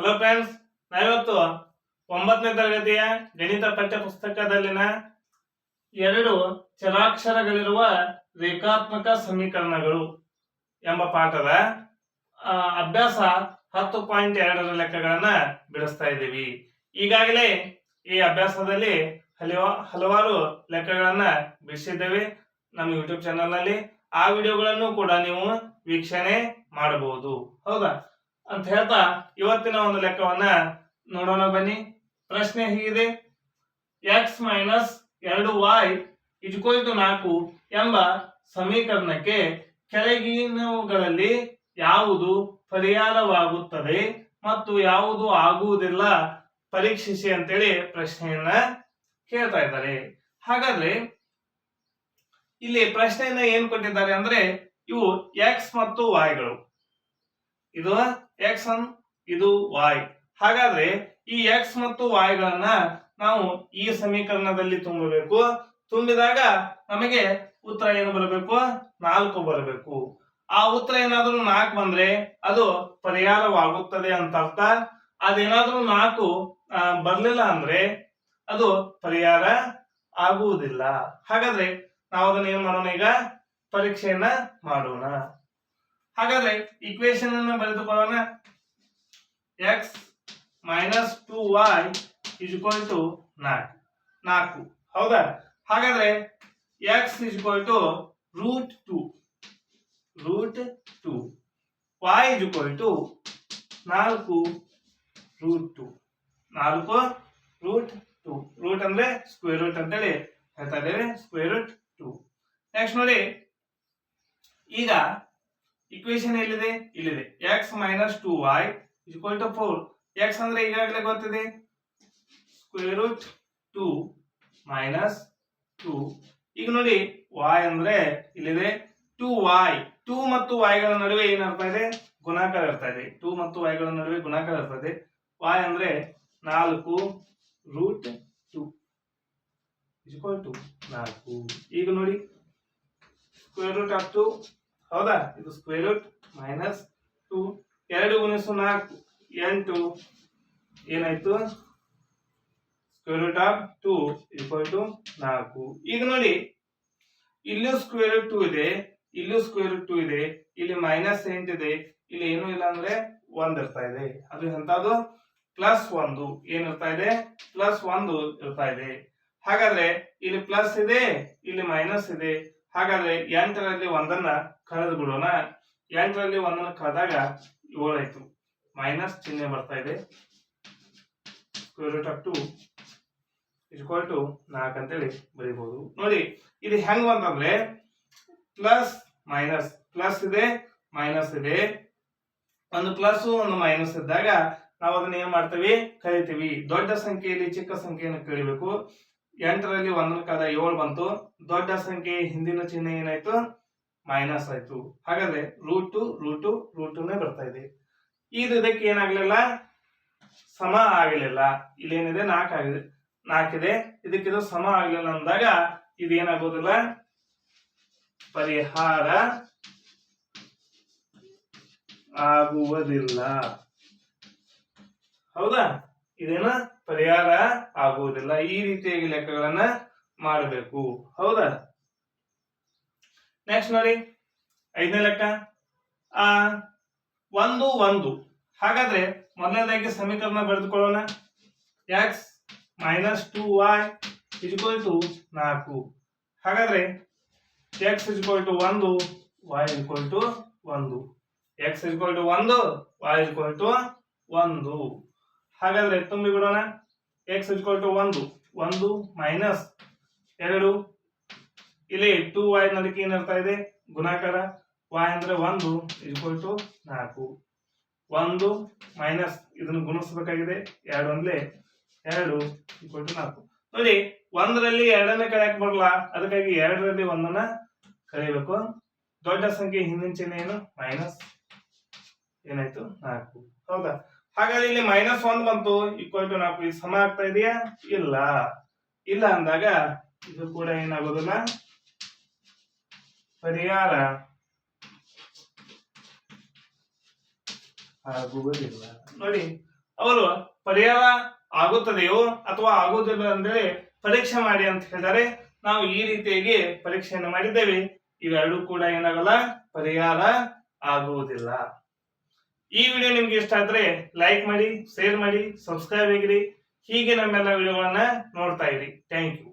Hello friends ನಾವಿವತ್ತು ಒಂಬತ್ತನೇ ತರಗತಿಯ ಗಣಿತ ಪಠ್ಯ ಪುಸ್ತಕದಲ್ಲಿನ ಎರಡು ಚರಾಕ್ಷರಗಳಿರುವ ರೇಖಾತ್ಮಕ ಸಮೀಕರಣಗಳು ಎಂಬ ಪಾಠದ ಅಭ್ಯಾಸ ಹತ್ತು ಪಾಯಿಂಟ್ ಎರಡರ ಲೆಕ್ಕಗಳನ್ನ ಬಿಡಿಸ್ತಾ ಇದ್ದೀವಿ. ಈಗಾಗಲೇ ಈ ಅಭ್ಯಾಸದಲ್ಲಿ ಹಲವ, ಹಲವಾರು ಲೆಕ್ಕಗಳನ್ನ ಬಿಡಿಸಿದ್ದೇವೆ. ನಮ್ಮ ಯೂಟ್ಯೂಬ್ ಚಾನಲ್ನಲ್ಲಿ ಆ ವಿಡಿಯೋಗಳನ್ನು ಕೂಡ ನೀವು ವೀಕ್ಷಣೆ ಮಾಡಬಹುದು. ಹೌದಾ? ಅಂತ ಹೇಳ್ತಾ ಇವತ್ತಿನ ಒಂದು ಲೆಕ್ಕವನ್ನ ನೋಡೋಣ ಬನ್ನಿ. ಪ್ರಶ್ನೆ ಹೀಗಿದೆ. ಎಕ್ಸ್ ಮೈನಸ್ ಎರಡು ವಾಯ್ ಇಜ್ಕೋಲ್ ನಾಲ್ಕು ಎಂಬ ಸಮೀಕರಣಕ್ಕೆ ಕೆಳಗಿನವುಗಳಲ್ಲಿ ಯಾವುದು ಪರಿಹಾರವಾಗುತ್ತದೆ ಮತ್ತು ಯಾವುದು ಆಗುವುದಿಲ್ಲ ಪರೀಕ್ಷಿಸಿ ಅಂತೇಳಿ ಪ್ರಶ್ನೆಯನ್ನ ಕೇಳ್ತಾ ಇದ್ದಾರೆ. ಹಾಗಾದ್ರೆ ಇಲ್ಲಿ ಪ್ರಶ್ನೆಯನ್ನ ಏನ್ ಕೊಟ್ಟಿದ್ದಾರೆ ಅಂದ್ರೆ ಇವು ಎಕ್ಸ್ ಮತ್ತು ವಾಯ್ಗಳು ಇದು ಎಕ್ಸ್ ಅನ್ ಇದು ವಾಯ್ ಹಾಗಾದ್ರೆ ಈ ಎಕ್ಸ್ ಮತ್ತು ವಾಯ್ ಗಳನ್ನ ನಾವು ಈ ಸಮೀಕರಣದಲ್ಲಿ ತುಂಬಬೇಕು. ತುಂಬಿದಾಗ ನಮಗೆ ಉತ್ತರ ಏನು ಬರಬೇಕು? ನಾಲ್ಕು ಬರಬೇಕು. ಆ ಉತ್ತರ ಏನಾದರೂ ನಾಲ್ಕು ಬಂದ್ರೆ ಅದು ಪರಿಹಾರವಾಗುತ್ತದೆ ಅಂತ ಅರ್ಥ. ಅದೇನಾದ್ರೂ ನಾಲ್ಕು ಬರ್ಲಿಲ್ಲ ಅಂದ್ರೆ ಅದು ಪರಿಹಾರ ಆಗುವುದಿಲ್ಲ. ಹಾಗಾದ್ರೆ ನಾವು ಅದನ್ನ ಏನ್ ಮಾಡೋಣ ಈಗ? ಪರೀಕ್ಷೆಯನ್ನ ಮಾಡೋಣ. ಹಾಗಾದ್ರೆ ಇಕ್ವೇಶನ್ ಅನ್ನು ಬರೆದುಕೊಳ್ಳೋಣ. X minus two Y is equal to ನಾಲ್ಕು. ನಾಲ್ಕು. ಹೌದಾ? ಹಾಗಾದ್ರೆ X is equal to root two root two Y is equal to ನಾಲ್ಕು ರೂಟ್ ಟು ನಾಲ್ಕು ರೂಟ್ ಟು ರೂಟ್ ಅಂದ್ರೆ ಸ್ಕ್ವೇರ್ ರೂಟ್ ಅಂತೇಳಿ ಹೇಳ್ತಾ ಇದ್ದೇವೆ. ಸ್ಕ್ವೇರ್ ರೂಟ್ ಟು ನೆಕ್ಸ್ಟ್ ನೋಡಿ. ಈಗ ಇಕ್ವೇಶನ್ ಎಲ್ಲಿದೆ? ಇಲ್ಲಿದೆ. X minus two Y equal to four X ಅಂದ್ರೆ ಈಗಾಗಲೇ ಗೊತ್ತಿದೆ? Square root two minus two ಈಗ ನೋಡಿ ವಾಯ್ ಅಂದ್ರೆ ಇಲ್ಲಿದೆ ಟೂ ವಾಯ್ ಟು ಮತ್ತು ವಾಯ್ಗಳ ನಡುವೆ ಏನಾಗ್ತಾ ಇದೆ? ಗುಣಾಕಾರ ಇರ್ತಾ ಇದೆ. ಟು ಮತ್ತು ವಾಯ್ಗಳ ನಡುವೆ ಗುಣಾಕಾರ ಇದೆ. ವಾಯ್ ಅಂದ್ರೆ ನಾಲ್ಕು ರೂಟ್ ಟು ಇಕ್ವಲ್ ಟು ನಾಲ್ಕು. ಈಗ ನೋಡಿ ಸ್ಕ್ವೇರ್ ರೂಟ್ ಆಫ್ ಟು ಹೌದಾ? ಇದು ಸ್ಕ್ವೇರ್ ರೂಟ್ ಮೈನಸ್ ಟು ಎರಡು ಗುಣಿಸು ನಾಲ್ಕು, ಎಂಟು. ಏನಾಯ್ತು? Square root of two equal to ನಾಲ್ಕು. ಈಗ ನೋಡಿ, ಇಲ್ಲೂ ಸ್ಕ್ವೇರ್ ರೂಟ್ ಟು ಇದೆ, ಇಲ್ಲೂ ಸ್ಕ್ವೇರ್ ರೂಟ್ ಟು ಇದೆ, ಇಲ್ಲಿ ಮೈನಸ್ ಇದೆ, ಇಲ್ಲಿ ಏನು ಇಲ್ಲ ಅಂದ್ರೆ ಒಂದ್ ಇರ್ತಾ ಇದೆ. ಅದು ಎಂತದ್ದು ಪ್ಲಸ್ ಒಂದು. ಏನಿರ್ತಾ ಇದೆ? ಪ್ಲಸ್ ಒಂದು ಇರ್ತಾ ಇದೆ. ಹಾಗಾದ್ರೆ ಇಲ್ಲಿ ಪ್ಲಸ್ ಇದೆ, ಇಲ್ಲಿ ಮೈನಸ್ ಇದೆ. ಹಾಗಾದ್ರೆ ಎಂಟರಲ್ಲಿ ಒಂದನ್ನ ಕಳೆದು ಬಿಡೋಣ. ಎಂಟರಲ್ಲಿ ಒಂದನ್ನ ಕಳೆದಾಗ ಏಳಾಯ್ತು ಮೈನಸ್ ಚಿಹ್ನೆ ಬರ್ತಾ ಇದೆ. ಟು ಇಕ್ವಲ್ ಟು ನಾಲ್ಕು ಅಂತೇಳಿ ಬರೀಬಹುದು. ನೋಡಿ, ಇದು ಹೆಂಗ್ ಬಂತಂದ್ರೆ ಪ್ಲಸ್ ಮೈನಸ್ ಪ್ಲಸ್ ಇದೆ ಮೈನಸ್ ಇದೆ. ಒಂದು ಪ್ಲಸ್ ಒಂದು ಮೈನಸ್ ಇದ್ದಾಗ ನಾವು ಅದನ್ನ ಏನ್ ಮಾಡ್ತೀವಿ? ಕರಿತೀವಿ. ದೊಡ್ಡ ಸಂಖ್ಯೆಯಲ್ಲಿ ಚಿಕ್ಕ ಸಂಖ್ಯೆಯನ್ನು ಕಳಿಬೇಕು. ಎಂಟರಲ್ಲಿ ಒಂದರ ಕಾದ ಏಳು ಬಂತು. ದೊಡ್ಡ ಸಂಖ್ಯೆ, ಹಿಂದಿನ ಚಿಹ್ನೆ ಏನಾಯ್ತು? ಮೈನಸ್ ಆಯ್ತು. ಹಾಗಾದ್ರೆ ರೂಟ್ ರೂಟು ರೂಟುನೇ ಬರ್ತಾ ಇದೆ. ಇದು ಇದಕ್ಕೆ ಏನಾಗ್ಲಿಲ್ಲ? ಸಮ ಆಗಲಿಲ್ಲ. ಇಲ್ಲೇನಿದೆ? ನಾಲ್ಕು ಆಗಿದೆ. ನಾಲ್ಕಿದೆ ಇದಕ್ಕಿದು ಸಮ ಆಗಲಿಲ್ಲ ಅಂದಾಗ ಇದೇನಾಗೋದಿಲ್ಲ? ಪರಿಹಾರ ಆಗುವುದಿಲ್ಲ. ಹೌದಾ? ಇದೇನ ಪರಿಹಾರ ಆಗುವುದಿಲ್ಲ. ಈ ರೀತಿಯಾಗಿ ಲೆಕ್ಕಗಳನ್ನ ಮಾಡಬೇಕು. ಹೌದಾ? ನೆಕ್ಸ್ಟ್ ನೋಡಿ. ಐದನೇ ಲೆಕ್ಕ. ಆ, ಒಂದು ಒಂದು. ಹಾಗಾದ್ರೆ ಮೊದಲನೇದಾಗಿ ಸಮೀಕರಣ ಬರೆದುಕೊಳ್ಳೋಣ. X minus two Y is equal to ನಾಲ್ಕು. ಹಾಗಾದ್ರೆ ಎಕ್ಸ್ ಇಜ್ಕೊಲ್ ಟು ಒಂದು ವೈ ಇಜ್ಕೊಲ್ ಟು ಒಂದು. ಎಕ್ಸ್ ಇಜ್ಕೊಲ್ ಟು ಒಂದು ವೈ ಇಜ್ಕೊಲ್ ಟು ಒಂದು. ಹಾಗಾದ್ರೆ ತುಂಬಿ ಬಿಡೋಣ? ಎಕ್ಸ್ ಇಜ್ಕೊಲ್ ಟು ಒಂದು. ಒಂದು ಮೈನಸ್ ಎರಡು. ಇಲ್ಲಿ ಟೂ ವೈ ನಡಕ್ಕೆ ಏನರ್ಥ ಇದೆ. ಗುಣಾಕಾರ ವೈ ಅಂದ್ರೆ ಒಂದು ಇಕ್ವಲ್ ಟು ನಾಲ್ಕು. ಒಂದು ಮೈನಸ್ ಇದನ್ನು ಗುಣಿಸಬೇಕಾಗಿದೆ. ಎರಡು ಅಂದ್ರೆ ಎರಡು ಇಕ್ವಲ್ ಟು ನಾಲ್ಕು. ನೋಡಿ, ಒಂದರಲ್ಲಿ ಎರಡನ್ನ ಕಳೆಯಕ್ ಬರಲ್ಲ. ಅದಕ್ಕಾಗಿ ಎರಡರಲ್ಲಿ ಒಂದನ್ನ ಕಳೆಯಬೇಕು ದೊಡ್ಡ ಸಂಖ್ಯೆ ಹಿಂದಿನ ಚಿಹ್ನೆ ಏನು? ಮೈನಸ್ ಏನಾಯ್ತು? ನಾಲ್ಕು. ಹೌದಾ? ಹಾಗಾದ್ರೆ ಇಲ್ಲಿ ಮೈನಸ್ ಒಂದ್ ಬಂತು ಈಕ್ವಲ್ ಟು ನಾಲ್ಕು ಇದು ಸಮ ಆಗ್ತಾ ಇದೆಯಾ? ಇಲ್ಲ. ಇಲ್ಲ ಅಂದಾಗ ಇದು ಕೂಡ ಏನಾಗೋದಿಲ್ಲ ಪರಿಹಾರ ಆಗುವುದಿಲ್ಲ. ನೋಡಿ, ಅವರು ಪರಿಹಾರ ಆಗುತ್ತದೆಯೋ ಅಥವಾ ಆಗುವುದಿಲ್ಲ ಅಂದ್ರೆ ಪರೀಕ್ಷೆ ಮಾಡಿ ಅಂತ ಹೇಳಿದರೆ ನಾವು ಈ ರೀತಿಯಾಗಿ ಪರೀಕ್ಷೆಯನ್ನು ಮಾಡಿದ್ದೇವೆ. ಇವೆರಡೂ ಕೂಡ ಏನಾಗಲ್ಲ, ಪರಿಹಾರ ಆಗುವುದಿಲ್ಲ. ಈ ವಿಡಿಯೋ ನಿಮ್ಗೆ ಇಷ್ಟ ಆದ್ರೆ ಲೈಕ್ ಮಾಡಿ ಶೇರ್ ಮಾಡಿ ಸಬ್ಸ್ಕ್ರೈಬ್ ಆಗಿರಿ. ಹೀಗೆ ನಮ್ಮೆಲ್ಲ ವಿಡಿಯೋಗಳನ್ನ ನೋಡ್ತಾ ಇರಿ. Thank you